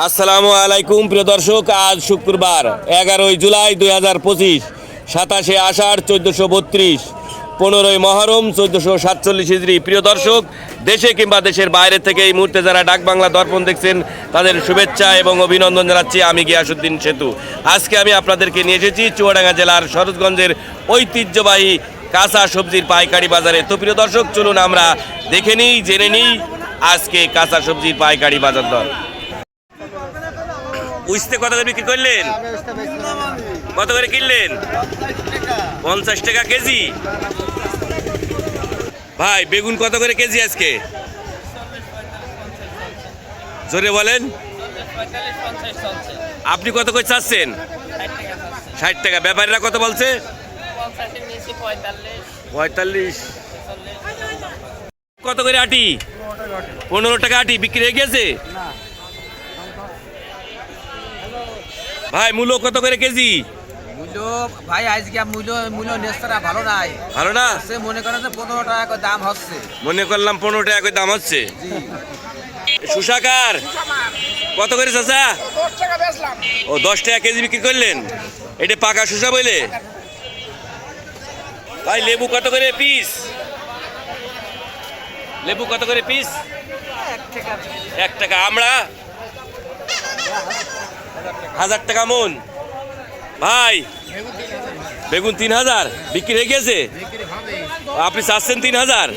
আসসালামু আলাইকুম, প্রিয় দর্শক, আজ শুক্রবার, এগারোই জুলাই দুই হাজার পঁচিশ, সাতাশে আষাঢ় চোদ্দোশো বত্রিশ, পনেরোই মহরম চোদ্দোশো সাতচল্লিশ হিজড়ি। প্রিয় দর্শক, দেশে কিংবা দেশের বাইরে থেকে এই মুহূর্তে যারা ডাক বাংলা দর্পণ দেখছেন, তাদের শুভেচ্ছা এবং অভিনন্দন জানাচ্ছি আমি গিয়াসুদ্দিন সেতু। আজকে আমি আপনাদেরকে নিয়ে এসেছি চুয়াডাঙ্গা জেলার শরৎগঞ্জের ঐতিহ্যবাহী কাঁচা সবজির পাইকারি বাজারে। তো প্রিয় দর্শক, চলুন আমরা দেখে নিই, জেনে নিই আজকে কাঁচা সবজির পাইকারি বাজার দর। উইস্তে কত করে বিক্রি করলেন? কত করে কিনলেন? পঞ্চাশ টাকা কেজি। ভাই, বেগুন কত করে কেজি আজকে? জোরে বলেন। আপনি কত করে চাচ্ছেন? ষাট টাকা। ব্যাপারীরা কত বলছে? পঁয়তাল্লিশ। কত করে আটি? পনেরো টাকা আটি। বিক্রি হয়ে গেছে? ভাই মূলো কত করে কেজি? মূল্য ভাই আজকে মূল্য মূল্য নেস্তারা ভালো নাই। ভালো না? সে মনে করেন যে পনেরো টাকা করে দাম হচ্ছে। মনে করলাম পনেরো টাকা করে দাম হচ্ছে। সুশাকার কত করে চাচা? ও দশ টাকা কেজি বিক্রি করলেন? এটা পাকা শুষা বলে ভাই লেবু কত করে পিস? লেবু কত করে পিস? এক টাকা। আমরা হাজার টাকা মন। ভাই বেগুন তিন হাজার বিক্রি হয়ে গেছে? আপনি চাচ্ছেন তিন হাজার?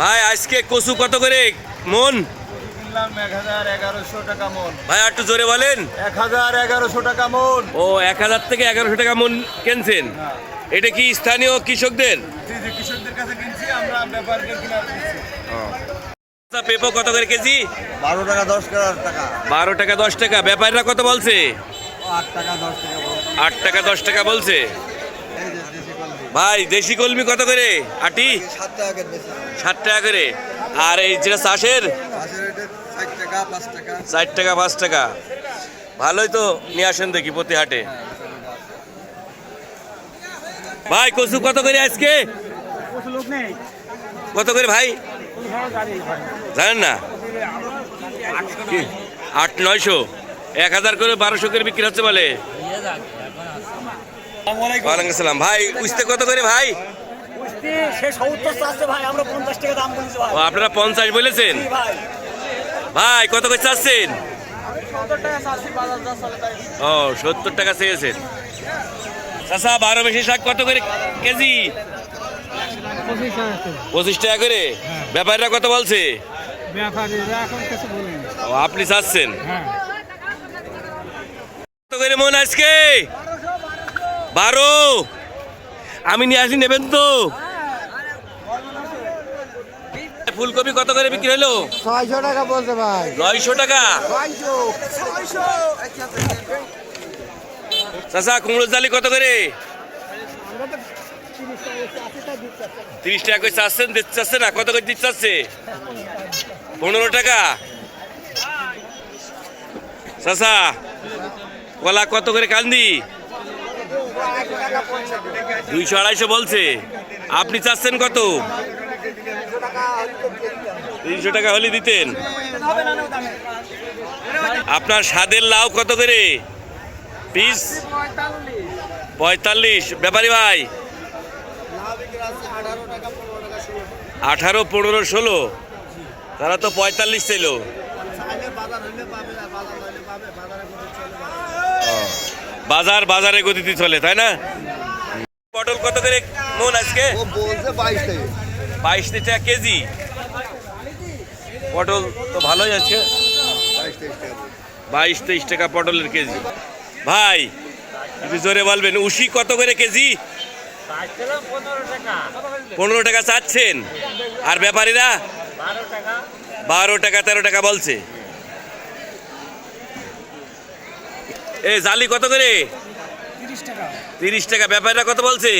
ভাই আজকে কচু কত করে মন? ভাই একটু জোরে বলেন। এক হাজার এগারোশো টাকা মন ও এক হাজার থেকে এগারোশো টাকা মন কিনছেন। এটা কি স্থানীয় কৃষকদের? জি জি কৃষকদের কাছে কিনছি আমরা ব্যাপারীদের কিনা দিচ্ছি পেঁপো কত করে কেজি? বারো টাকা দশ টাকা বারো টাকা দশ টাকা। ব্যাপারীরা কত বলছে? আট টাকা দশ টাকা বলছে। ভাই দেশি কলমি কত করে? আটি? সাত টাকা ষাট টাকা করে। আর এই যেটা চাষের? ষাট টাকা পাঁচ টাকা। ভালোই তো নিয়ে আসেন দেখি প্রতি হাটে। ভাই কচু কত করে আজকে? কত করে ভাই। জানেন না? আট নয়শো। এক হাজার করে বারোশো করে বিক্রি হচ্ছে বলে। ওয়ালাইকুম আসসালাম। ভাই উঠতে কত করে ভাই? আপনারা পঞ্চাশ বলেছেন? ভাই। কত করে চাচ্ছেন? ও সত্তর টাকা চেয়েছেন। চাষা বারো বেশি শাক কত করে কেজি? পঁচিশ টাকা। করে? ব্যাপারীরা কত বলছে? ব্যাপারীরা এখন কিছু বলেনি। ও আপনি চাচ্ছেন হ্যাঁ। কত করে মন আজকে? বারো। আমি নিয়ে আসি নেবেন তো? ফুলকপি কত করে বিক্রি হলো? ছয়শো টাকা বলছে ভাই। নয়শো টাকা? চাষা কুমড়োর জালি কত করে? তিরিশ টাকা করে চাচ্ছেন দিতে চাচ্ছে না? কত করে দিতে চাচ্ছে পনেরো টাকা। চাষা কলা কত করে কান্দি? দুইশো আড়াইশো বলছে। আপনি চাচ্ছেন কত? তিনশো টাকা হলে দিতেন। আপনার স্বাদের লাউ কত করে? পিস? পঁয়তাল্লিশ। ব্যাপারী ভাই আঠারো পনেরো ষোলো তারা তো পঁয়তাল্লিশ ছিল। বাজার বাজারে গতিতে চলে তাই না? পটল কত করে মন আজকে? বাইশ টাকা। কেজি? পটল তো ভালোই আছে। বাইশ তেইশ টাকা। পটলের কেজি। ভাই জোরে বলবেন উশি কত করে কেজি? পনেরো টাকা। চাচ্ছেন? আর ব্যাপারীরা? বারো টাকা। তেরো টাকা বলছে। এ জালি কত করে? তিরিশ টাকা। ব্যাপারীরা কত বলছে?